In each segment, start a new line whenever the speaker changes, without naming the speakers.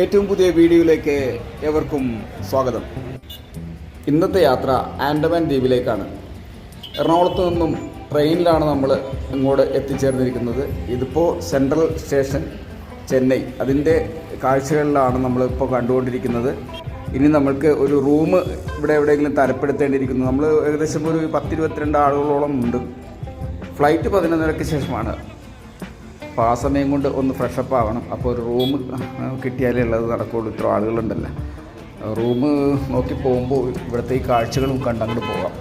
ഏറ്റവും പുതിയ വീഡിയോയിലേക്ക് ഏവർക്കും സ്വാഗതം. ഇന്നത്തെ യാത്ര ആൻഡമാൻ ദ്വീപിലേക്കാണ്. എറണാകുളത്ത് നിന്നും ട്രെയിനിലാണ് നമ്മൾ ഇങ്ങോട്ട് എത്തിച്ചേർന്നിരിക്കുന്നത്. ഇതിപ്പോൾ സെൻട്രൽ സ്റ്റേഷൻ ചെന്നൈ. അതിന്റെ കാഴ്ചകളിലാണ് നമ്മളിപ്പോൾ കണ്ടുകൊണ്ടിരിക്കുന്നത്. ഇനി നമ്മൾക്ക് ഒരു റൂം ഇവിടെ എവിടെയെങ്കിലും തരപ്പെടുത്തേണ്ടിയിരിക്കുന്നു. നമ്മൾ ഏകദേശം ഒരു പത്തിരുപത്തിരണ്ട് ആളുകളോളം ഉണ്ട്. ഫ്ലൈറ്റ് പതിനൊന്നരയ്ക്ക് ശേഷമാണ്. അപ്പോൾ ആ സമയം കൊണ്ട് ഒന്ന് ഫ്രഷപ്പ് ആവണം. അപ്പോൾ ഒരു റൂം കിട്ടിയാലേ ഉള്ളത് നടക്കുകയുള്ളൂ ഇത്ര ആളുകളുണ്ടല്ലോ. റൂം നോക്കി പോകുമ്പോൾ ഇവിടുത്തെ ഈ കാഴ്ചകളും കണ്ടങ്ങോട്ട് പോകാം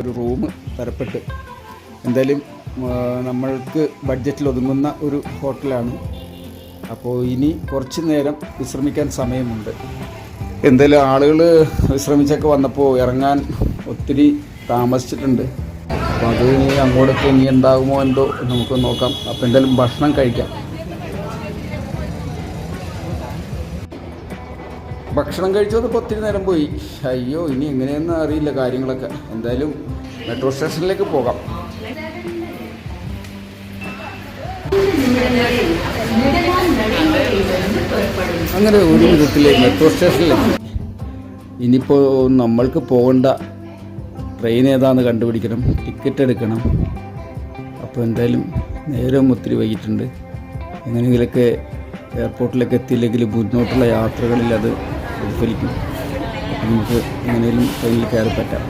ഒരു റൂം തരപ്പെട്ട്. എന്തായാലും നമ്മൾക്ക് ബഡ്ജറ്റിൽ ഒതുങ്ങുന്ന ഒരു ഹോട്ടലാണ് അപ്പോൾ ഇനി കുറച്ച് നേരം വിശ്രമിക്കാൻ സമയമുണ്ട്. എന്തായാലും ആളുകൾ വിശ്രമിച്ചൊക്കെ വന്നപ്പോൾ ഇറങ്ങാൻ ഒത്തിരി താമസിച്ചിട്ടുണ്ട്. അപ്പോൾ അത് ഇനി അങ്ങോട്ടൊക്കെ ഇനി ഉണ്ടാകുമോ എന്തോ നമുക്ക് നോക്കാം. അപ്പോൾ എന്തായാലും ഭക്ഷണം കഴിക്കാം. ഭക്ഷണം കഴിച്ചത് ഒത്തിരി നേരം പോയി. അയ്യോ ഇനി എങ്ങനെയെന്ന് അറിയില്ല കാര്യങ്ങളൊക്കെ. എന്തായാലും മെട്രോ സ്റ്റേഷനിലേക്ക് പോകാം. അങ്ങനെ ഒരു വിധത്തിൽ മെട്രോ സ്റ്റേഷനിലെത്തി ഇനിയിപ്പോൾ നമ്മൾക്ക് പോകേണ്ട ട്രെയിൻ ഏതാന്ന് കണ്ടുപിടിക്കണം ടിക്കറ്റ് എടുക്കണം. അപ്പോൾ എന്തായാലും നേരം ഒത്തിരി വൈകിട്ടുണ്ട്. എങ്ങനെയെങ്കിലൊക്കെ എയർപോർട്ടിലേക്ക് എത്തിയില്ലെങ്കിൽ മുന്നോട്ടുള്ള യാത്രകളിൽ അത് പ്രതിഫലിക്കും. നമുക്ക് എങ്ങനെയും ട്രെയിനിൽ കയറി പറ്റാം.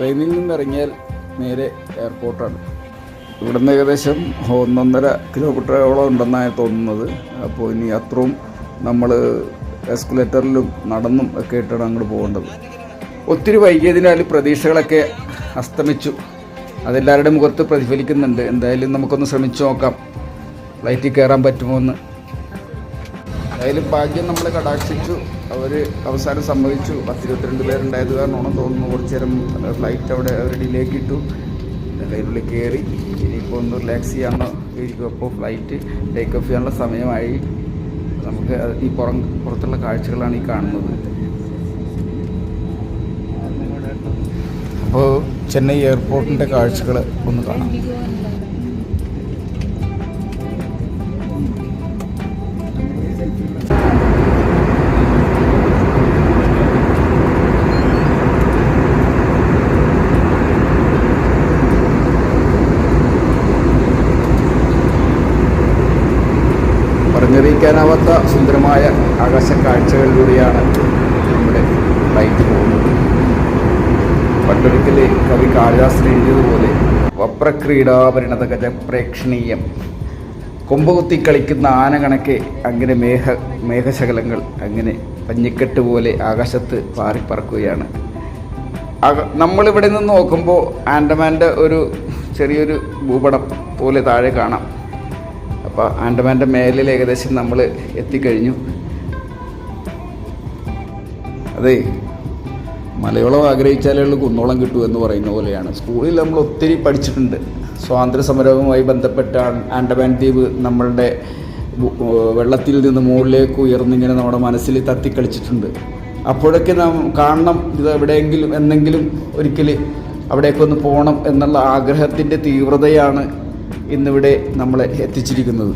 ട്രെയിനിൽ നിന്നിറങ്ങിയാൽ നേരെ എയർപോർട്ടാണ്. ഇവിടുന്ന് ഏകദേശം ഒന്നൊന്നര കിലോമീറ്ററോളം ഉണ്ടെന്നാണ് തോന്നുന്നത്. അപ്പോൾ ഇനി അത്രയും നമ്മൾ എസ്കുലേറ്ററിലും നടന്നും ഒക്കെ ആയിട്ടാണ് അങ്ങോട്ട് പോകേണ്ടത്. ഒത്തിരി വൈകിയതിനാൽ പ്രതീക്ഷകളൊക്കെ അസ്തമിച്ചു. അതെല്ലാവരുടെ മുഖത്ത് പ്രതിഫലിക്കുന്നുണ്ട്. എന്തായാലും നമുക്കൊന്ന് ശ്രമിച്ചു നോക്കാം. ഫ്ലൈറ്റിൽ കയറാൻ പറ്റുമോ എന്ന്. എന്തായാലും ഭാഗ്യം നമ്മൾ കടാക്ഷിച്ചു. അവർ അവസാനം സമ്മതിച്ചു. പത്തിരുപത്തിരണ്ട് പേരുണ്ടായത് കാരണമാണ് തോന്നുന്നു കുറച്ച് നേരം ഫ്ലൈറ്റ് അവിടെ അവർ ഡിലേക്ക് ഇട്ടു. അതിനുള്ളിൽ കയറി ഇനിയിപ്പോൾ ഒന്ന് റിലാക്സ് ചെയ്യാമെന്ന് ഇരിക്കും അപ്പോൾ ഫ്ലൈറ്റ് ടേക്ക് ഓഫ് ചെയ്യാനുള്ള സമയമായി. നമുക്ക് ഈ പുറം പുറത്തുള്ള കാഴ്ചകളാണ് ഈ കാണുന്നത്. അപ്പോൾ ചെന്നൈ എയർപോർട്ടിന്റെ കാഴ്ചകൾ ഒന്ന് കാണാം. കവി കാളിദാസൻ എഴുതിയതുപോലെ വപ്രക്രീഡാപരിണത ഗജ പ്രേക്ഷണീയം കൊമ്പകുത്തി കളിക്കുന്ന ആന കണക്കെ അങ്ങനെ മേഘ മേഘശകലങ്ങൾ അങ്ങനെ പഞ്ഞിക്കെട്ട് പോലെ ആകാശത്ത് പാറിപ്പറക്കുകയാണ്. നമ്മളിവിടെ നിന്ന് നോക്കുമ്പോൾ ആൻഡമാന്റെ ഒരു ചെറിയൊരു ഭൂപടം പോലെ താഴെ കാണാം. അപ്പോൾ ആൻഡമാന്റെ മേലിൽ ഏകദേശം നമ്മൾ എത്തിക്കഴിഞ്ഞു. അതെ മലയോളം ആഗ്രഹിച്ചാലേ ഉള്ളൂ കുന്നോളം കിട്ടൂ എന്ന് പറയുന്ന പോലെയാണ്. സ്കൂളിൽ നമ്മൾ ഒത്തിരി പഠിച്ചിട്ടുണ്ട്. സ്വാതന്ത്ര്യ സമരവുമായി ബന്ധപ്പെട്ട ആൻ- ആൻഡമാൻ ദ്വീപ് നമ്മളുടെ വെള്ളത്തിൽ നിന്ന് മുകളിലേക്ക് ഉയർന്നിങ്ങനെ നമ്മുടെ മനസ്സിൽ തത്തിക്കളിച്ചിട്ടുണ്ട്. അപ്പോഴൊക്കെ നാം കാണണം ഇത് എവിടെയെങ്കിലും എന്നെങ്കിലും ഒരിക്കൽ അവിടേക്കൊന്ന് പോകണം എന്നുള്ള ആഗ്രഹത്തിന്റെ തീവ്രതയാണ് ഇന്നിവിടെ നമ്മളെ എത്തിച്ചിരിക്കുന്നത്.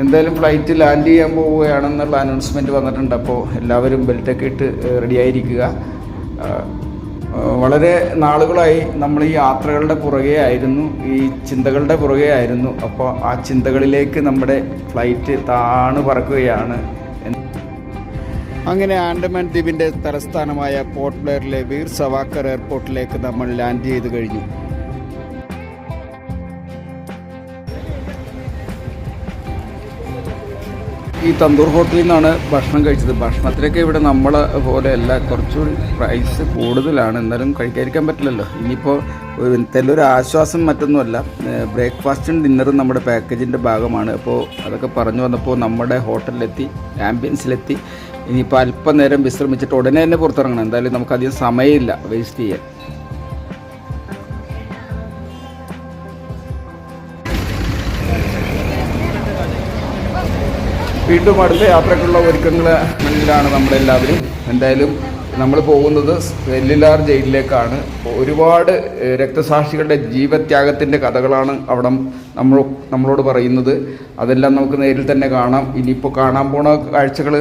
എന്തായാലും ഫ്ലൈറ്റ് ലാൻഡ് ചെയ്യാൻ പോവുകയാണെന്നുള്ള അനൗൺസ്മെന്റ് വന്നിട്ടുണ്ട്. അപ്പോൾ എല്ലാവരും ബെൽറ്റൊക്കെ ഇട്ട് റെഡിയായിരിക്കുക. വളരെ നാളുകളായി നമ്മൾ ഈ യാത്രകളുടെ പുറകെ ആയിരുന്നു ഈ ചിന്തകളുടെ പുറകെ ആയിരുന്നു. അപ്പോൾ ആ ചിന്തകളിലേക്ക് നമ്മുടെ ഫ്ലൈറ്റ് താണു പറക്കുകയാണ്. അങ്ങനെ ആൻഡമാൻ ദ്വീപിന്റെ തലസ്ഥാനമായ പോർട്ട് ബ്ലെയറിലെ വീർ സവാക്കർ എയർപോർട്ടിലേക്ക് നമ്മൾ ലാൻഡ് ചെയ്ത് കഴിഞ്ഞു. ഈ തന്തൂർ ഹോട്ടലിൽ നിന്നാണ് ഭക്ഷണം കഴിച്ചത്. ഭക്ഷണത്തിലൊക്കെ ഇവിടെ നമ്മളെ പോലെയല്ല കുറച്ചുകൂടി പ്രൈസ് കൂടുതലാണ്. എന്നാലും കഴിക്കാതിരിക്കാൻ പറ്റില്ലല്ലോ. ഇനിയിപ്പോൾ എന്തെങ്കിലും ഒരു ആശ്വാസം മറ്റൊന്നുമല്ല. ബ്രേക്ക്ഫാസ്റ്റും ഡിന്നറും നമ്മുടെ പാക്കേജിന്റെ ഭാഗമാണ്. അപ്പോൾ അതൊക്കെ പറഞ്ഞു വന്നപ്പോൾ നമ്മുടെ ഹോട്ടലിലെത്തി ആംബിയൻസിലെത്തി ഇനിയിപ്പോൾ അല്പനേരം വിശ്രമിച്ചിട്ട് ഉടനെ തന്നെ പുറത്തിറങ്ങണം. എന്തായാലും നമുക്കധികം സമയമില്ല വേസ്റ്റ് ചെയ്യാൻ. വീണ്ടും അടുത്ത യാത്രക്കുള്ള ഒരുക്കങ്ങളിലാണ് നമ്മളെല്ലാവരും. എന്തായാലും നമ്മൾ പോകുന്നത് വെല്ലിലാർ ജയിലിലേക്കാണ്. ഒരുപാട് രക്തസാക്ഷികളുടെ ജീവത്യാഗത്തിന്റെ കഥകളാണ് അവിടെ നമ്മൾ നമ്മളോട് പറയുന്നത്. അതെല്ലാം നമുക്ക് നേരിൽ തന്നെ കാണാം. ഇനിയിപ്പോൾ കാണാൻ പോണ കാഴ്ചകൾ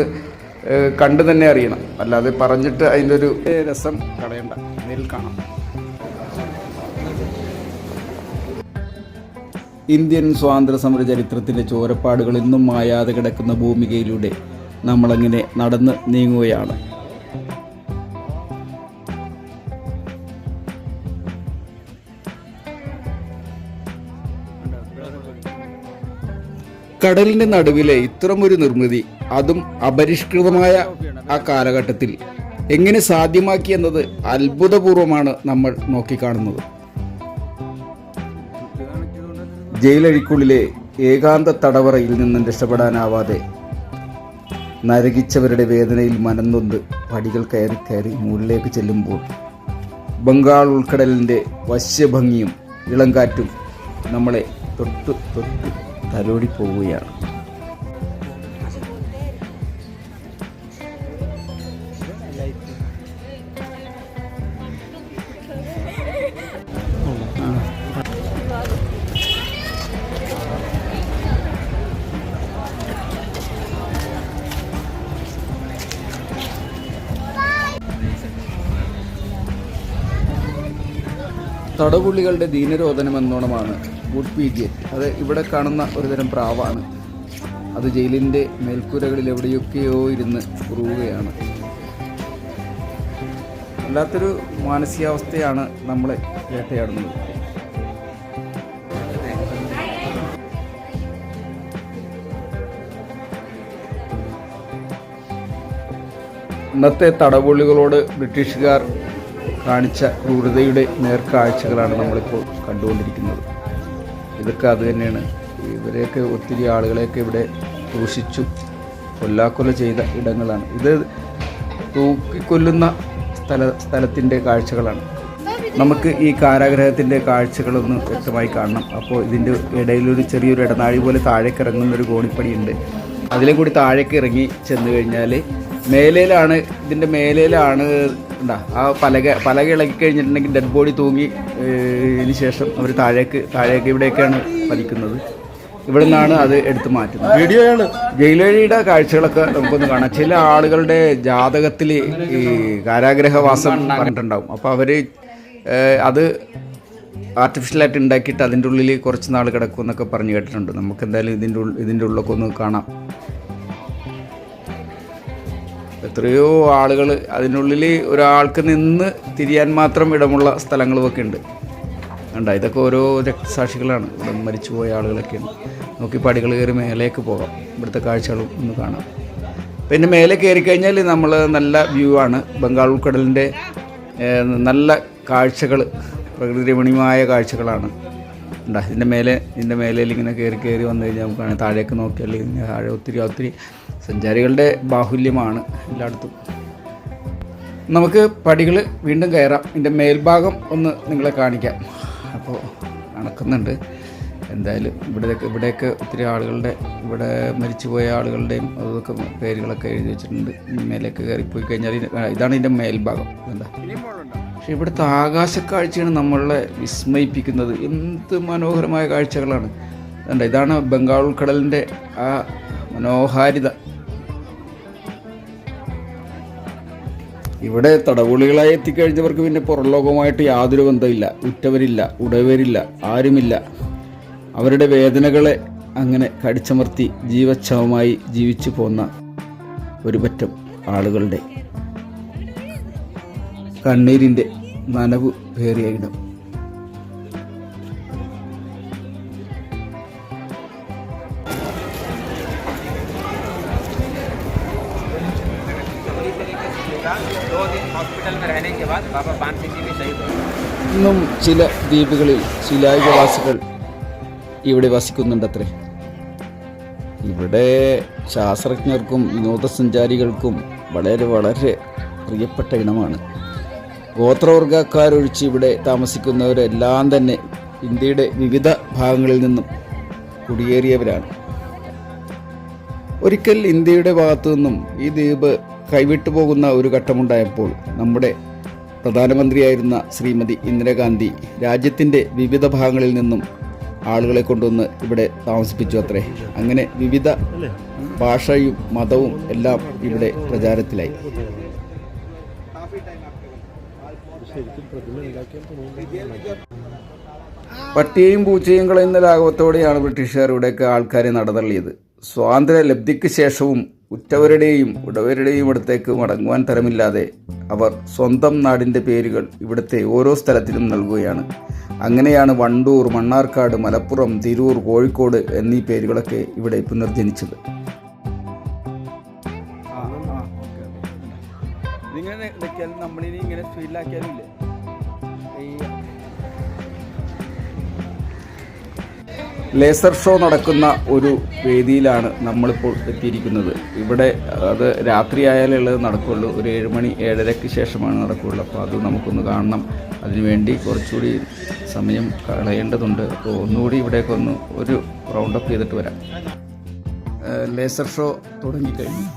കണ്ടു തന്നെ അറിയണം. അല്ലാതെ പറഞ്ഞിട്ട് അതിന്റെ ഒരു രസം കളയണ്ട. നേരിൽ കാണാം. ഇന്ത്യൻ സ്വാതന്ത്ര്യ സമര ചരിത്രത്തിന്റെ ചോരപ്പാടുകൾ ഇന്നും മായാതെ കിടക്കുന്ന ഭൂമികയിലൂടെ നമ്മളങ്ങനെ നടന്ന് നീങ്ങുകയാണ്? കടലിന്റെ നടുവിലെ ഇത്തരമൊരു നിർമ്മിതി അതും അപരിഷ്കൃതമായ ആ കാലഘട്ടത്തിൽ എങ്ങനെ സാധ്യമാക്കി എന്നത് അത്ഭുതപൂർവമാണ് നമ്മൾ നോക്കിക്കാണുന്നത്. ജയിലഴിക്കുള്ളിലെ ഏകാന്ത തടവറയിൽ നിന്നും രക്ഷപ്പെടാനാവാതെ നരകിച്ചവരുടെ വേദനയിൽ മനന്നൊന്ന് പടികൾ കയറി കയറി മുകളിലേക്ക് ചെല്ലുമ്പോൾ ബംഗാൾ ഉൾക്കടലിന്റെ വശ്യഭംഗിയും ഇളങ്കാറ്റും നമ്മളെ തൊട്ട് തൊട്ട് തലോടി പോവുകയാണ് തടവുള്ളികളുടെ ദീനരോധനം എന്നോണമാണ് വുഡ് പീജിയറ്റ് അത് ഇവിടെ കാണുന്ന ഒരുതരം പ്രാവാണ്. അത് ജയിലിന്റെ മേൽക്കൂരകളിൽ എവിടെയൊക്കെയോ ഇരുന്ന് ഉറുവുകയാണ് വല്ലാത്തൊരു മാനസികാവസ്ഥയാണ് നമ്മളെ വേട്ടയാടുന്നത്. ഇന്നത്തെ തടവുള്ളികളോട് ബ്രിട്ടീഷുകാർ കാണിച്ച ക്രൂരതയുടെ നേർക്കാഴ്ചകളാണ് നമ്മളിപ്പോൾ കണ്ടുകൊണ്ടിരിക്കുന്നത്. ഇതൊക്കെ അത് തന്നെയാണ്. ഇവരെയൊക്കെ ഒത്തിരി ആളുകളെയൊക്കെ ഇവിടെ ദൂഷിച്ചു കൊല്ലാക്കൊല ചെയ്ത ഇടങ്ങളാണ്. ഇത് തൂക്കിക്കൊല്ലുന്ന സ്ഥല സ്ഥലത്തിന്റെ കാഴ്ചകളാണ്. നമുക്ക് ഈ കാരാഗ്രഹത്തിന്റെ കാഴ്ചകളൊന്ന് വ്യക്തമായി കാണണം. അപ്പോൾ ഇതിന്റെ ഇടയിലൊരു ചെറിയൊരു ഇടനാഴി പോലെ താഴേക്ക് ഇറങ്ങുന്ന ഒരു കോണിപ്പടിയുണ്ട് അതിലെ കൂടി താഴേക്ക് ഇറങ്ങി ചെന്ന് കഴിഞ്ഞാൽ മേലേലാണ് ഇതിന്റെ മേലയിലാണ് ഉണ്ടാ ആ പലക പലക ഇളക്കി കഴിഞ്ഞിട്ടുണ്ടെങ്കിൽ ഡെഡ് ബോഡി തൂങ്ങി ഇതിന് ശേഷം അവർ താഴേക്ക് താഴേക്ക് ഇവിടേക്കാണ് പതിക്കുന്നത്. ഇവിടെ നിന്നാണ് അത് എടുത്തു മാറ്റുന്നത്.
വീഡിയോയാണ്.
ജയിലഴിയുടെ കാഴ്ചകളൊക്കെ നമുക്കൊന്ന് കാണാം. ചില ആളുകളുടെ ജാതകത്തിൽ ഈ കാരാഗ്രഹവാസം പറഞ്ഞിട്ടുണ്ടാവും. അപ്പോൾ അവർ അത് ആർട്ടിഫിഷ്യലായിട്ട് ഉണ്ടാക്കിയിട്ട് അതിന്റെ ഉള്ളിൽ കുറച്ച് നാൾ കിടക്കും എന്നൊക്കെ പറഞ്ഞു കേട്ടിട്ടുണ്ട്. നമുക്ക് എന്തായാലും ഇതിന്റെ ഉള്ളിൽ ഇതിന്റെ ഉള്ളിലൊക്കെ ഒന്ന് കാണാം. എത്രയോ ആളുകൾ അതിനുള്ളിൽ ഒരാൾക്ക് നിന്ന് തിരിയാൻ മാത്രം ഇടമുള്ള സ്ഥലങ്ങളുമൊക്കെ ഉണ്ട്. ഉണ്ട് ഇതൊക്കെ ഓരോ രക്തസാക്ഷികളാണ്. ഇവിടെ മരിച്ചുപോയ ആളുകളൊക്കെയാണ്. നോക്കി പടികൾ കയറി മേലേക്ക് പോകാം. ഇവിടുത്തെ കാഴ്ചകളും ഒന്ന് കാണാം. പിന്നെ മേലെ കയറി കഴിഞ്ഞാൽ നമ്മൾ നല്ല വ്യൂ ആണ്. ബംഗാൾ ഉൾക്കടലിന്റെ നല്ല കാഴ്ചകൾ പ്രകൃതി രമണീയമായ കാഴ്ചകളാണ്. ഉണ്ടാ ഇതിന്റെ മേലെ ഇതിന്റെ മേലയിൽ ഇങ്ങനെ കയറി കയറി വന്നു കഴിഞ്ഞാൽ നമുക്ക് താഴേക്ക് നോക്കിയാൽ താഴെ ഒത്തിരി ഒത്തിരി സഞ്ചാരികളുടെ ബാഹുല്യമാണ് എല്ലായിടത്തും. നമുക്ക് പടികൾ വീണ്ടും കയറാം. ഇതിന്റെ മേൽഭാഗം ഒന്ന് നിങ്ങളെ കാണിക്കാം. അപ്പോൾ നടക്കുന്നുണ്ട്. എന്തായാലും ഇവിടെയൊക്കെ ഇവിടെയൊക്കെ ഒത്തിരി ആളുകളുടെ ഇവിടെ മരിച്ചുപോയ ആളുകളുടെയും അതൊക്കെ പേരുകളൊക്കെ എഴുതി വെച്ചിട്ടുണ്ട്. മേലേക്ക് കയറിപ്പോയി കഴിഞ്ഞാൽ ഇത് ഇതാണ് ഇതിന്റെ മേൽഭാഗം. എന്താ പക്ഷേ ഇവിടുത്തെ ആകാശക്കാഴ്ചയാണ് നമ്മളെ വിസ്മയിപ്പിക്കുന്നത്. എന്ത് മനോഹരമായ കാഴ്ചകളാണ്. കണ്ട ഇതാണ് ബംഗാൾ ഉൾക്കടലിന്റെ ആ മനോഹാരിത. ഇവിടെ തടവുളികളായി എത്തിക്കഴിഞ്ഞവർക്ക് പിന്നെ പുറം ലോകവുമായിട്ട് യാതൊരു ബന്ധമില്ല. ഉറ്റവരില്ല ഉടവരില്ല ആരുമില്ല. അവരുടെ വേദനകളെ അങ്ങനെ കടിച്ചമർത്തി ജീവച്ഛവമായി ജീവിച്ചു പോന്ന ഒരു പറ്റം ആളുകളുടെ കണ്ണീരിന്റെ നനവ് പേറിയ ഇടം. ഇന്നും ചില ദ്വീപുകളിൽ ശിലായുഗവാസികൾ ഇവിടെ വസിക്കുന്നുണ്ടത്രേ. ഇവിടെ ശാസ്ത്രജ്ഞർക്കും വിനോദസഞ്ചാരികൾക്കും വളരെ വളരെ പ്രിയപ്പെട്ട ഇനമാണ് ഗോത്രവർഗക്കാരൊഴിച്ച് ഇവിടെ താമസിക്കുന്നവരെല്ലാം തന്നെ ഇന്ത്യയുടെ വിവിധ ഭാഗങ്ങളിൽ നിന്നും കുടിയേറിയവരാണ്. ഒരിക്കൽ ഇന്ത്യയുടെ ഭാഗത്തു നിന്നും ഈ ദ്വീപ് കൈവിട്ടു പോകുന്ന ഒരു ഘട്ടമുണ്ടായപ്പോൾ നമ്മുടെ പ്രധാനമന്ത്രിയായിരുന്ന ശ്രീമതി ഇന്ദിരാഗാന്ധി രാജ്യത്തിന്റെ വിവിധ ഭാഗങ്ങളിൽ നിന്നും ആളുകളെ കൊണ്ടുവന്ന് ഇവിടെ താമസിപ്പിച്ചു അത്രേ. അങ്ങനെ വിവിധ ഭാഷയും മതവും എല്ലാം ഇവിടെ പ്രചാരത്തിലായി. പട്ടിയെയും പൂച്ചയും കളയുന്ന ലാഘവത്തോടെയാണ് ബ്രിട്ടീഷുകാർ ആൾക്കാരെ നടതള്ളിയത്. സ്വാതന്ത്ര്യ ലബ്ധിക്ക് ശേഷവും ഉറ്റവരുടെയും ഉടവരുടെയും അടുത്തേക്ക് മടങ്ങുവാൻ തരമില്ലാതെ അവർ സ്വന്തം നാടിന്റെ പേരുകൾ ഇവിടുത്തെ ഓരോ സ്ഥലത്തിനും നൽകുകയാണ്. അങ്ങനെയാണ് വണ്ടൂർ മണ്ണാർക്കാട് മലപ്പുറം തിരൂർ കോഴിക്കോട് എന്നീ പേരുകളൊക്കെ ഇവിടെ പുനർജനിച്ചത്.
നിൽക്കിയാലും നമ്മളിനി ഇങ്ങനെ സ്പീഡിലാക്കിയാലും ഇല്ലേ? ഈ
ലേസർ ഷോ നടക്കുന്ന ഒരു വേദിയിലാണ് നമ്മളിപ്പോൾ എത്തിയിരിക്കുന്നത്. ഇവിടെ അത് രാത്രിയായാലേ നടക്കുകയുള്ളൂ ഒരു ഏഴ് മണി ഏഴരയ്ക്ക് ശേഷമാണ് നടക്കുകയുള്ളൂ അപ്പോൾ അത് നമുക്കൊന്ന് കാണണം. അതിനുവേണ്ടി കുറച്ചുകൂടി സമയം കളയേണ്ടതുണ്ട്. അപ്പോൾ ഒന്നുകൂടി ഇവിടേക്കൊന്ന് ഒരു റൗണ്ടപ്പ് ചെയ്തിട്ട് വരാം. ലേസർ ഷോ തുടങ്ങിക്കഴിഞ്ഞു.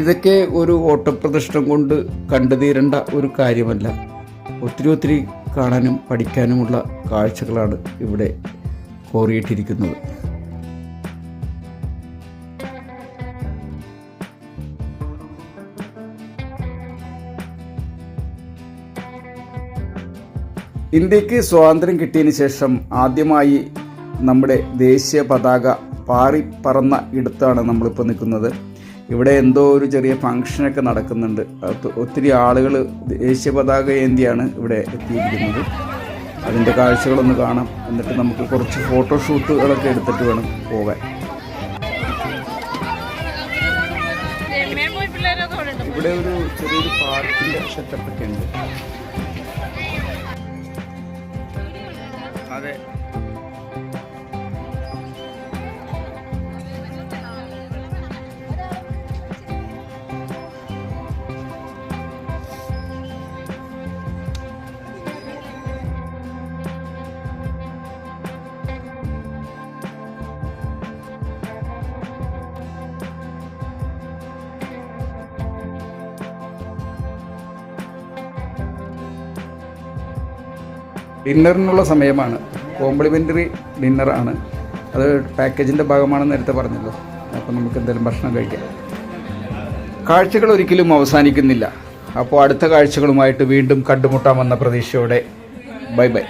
ഇതൊക്കെ ഒരു ഓട്ടപ്രദർശനം കൊണ്ട് കണ്ടുതീരേണ്ട ഒരു കാര്യമല്ല. ഒത്തിരി ഒത്തിരി കാണാനും പഠിക്കാനുമുള്ള കാഴ്ചകളാണ് ഇവിടെ കോറിയിട്ടിരിക്കുന്നത്. ഇന്ത്യയ്ക്ക് സ്വാതന്ത്ര്യം കിട്ടിയതിന് ശേഷം ആദ്യമായി നമ്മുടെ ദേശീയ പതാക പാറി പറന്ന ഇടത്താണ് നമ്മളിപ്പോൾ നിൽക്കുന്നത്. ഇവിടെ എന്തോ ഒരു ചെറിയ ഫംഗ്ഷനൊക്കെ നടക്കുന്നുണ്ട്. അത് ഒത്തിരി ആളുകൾ ദേശീയ പതാക ഏന്തിയാണ് ഇവിടെ എത്തിയിരിക്കുന്നത്. അതിന്റെ കാഴ്ചകളൊന്ന് കാണാം. എന്നിട്ട് നമുക്ക് കുറച്ച് ഫോട്ടോഷൂട്ടുകളൊക്കെ എടുത്തിട്ട് വേണം പോകാൻ.
ഇവിടെ
ഒരു ചെറിയൊരു പാർക്കിന്റെ സെറ്റപ്പൊക്കെ ഉണ്ട്.
അതെ.
ഡിന്നറിനുള്ള സമയമാണ്. കോംപ്ലിമെന്ററി ഡിന്നറാണ് അത് പാക്കേജിന്റെ ഭാഗമാണെന്ന് നേരത്തെ പറഞ്ഞല്ലോ. അപ്പോൾ നമുക്ക് എന്തെങ്കിലും ഭക്ഷണം കഴിക്കാം. കാഴ്ചകൾ ഒരിക്കലും അവസാനിക്കുന്നില്ല. അപ്പോൾ അടുത്ത കാഴ്ചകളുമായിട്ട് വീണ്ടും കണ്ടുമുട്ടാമെന്ന പ്രതീക്ഷയോടെ ബൈ ബൈ.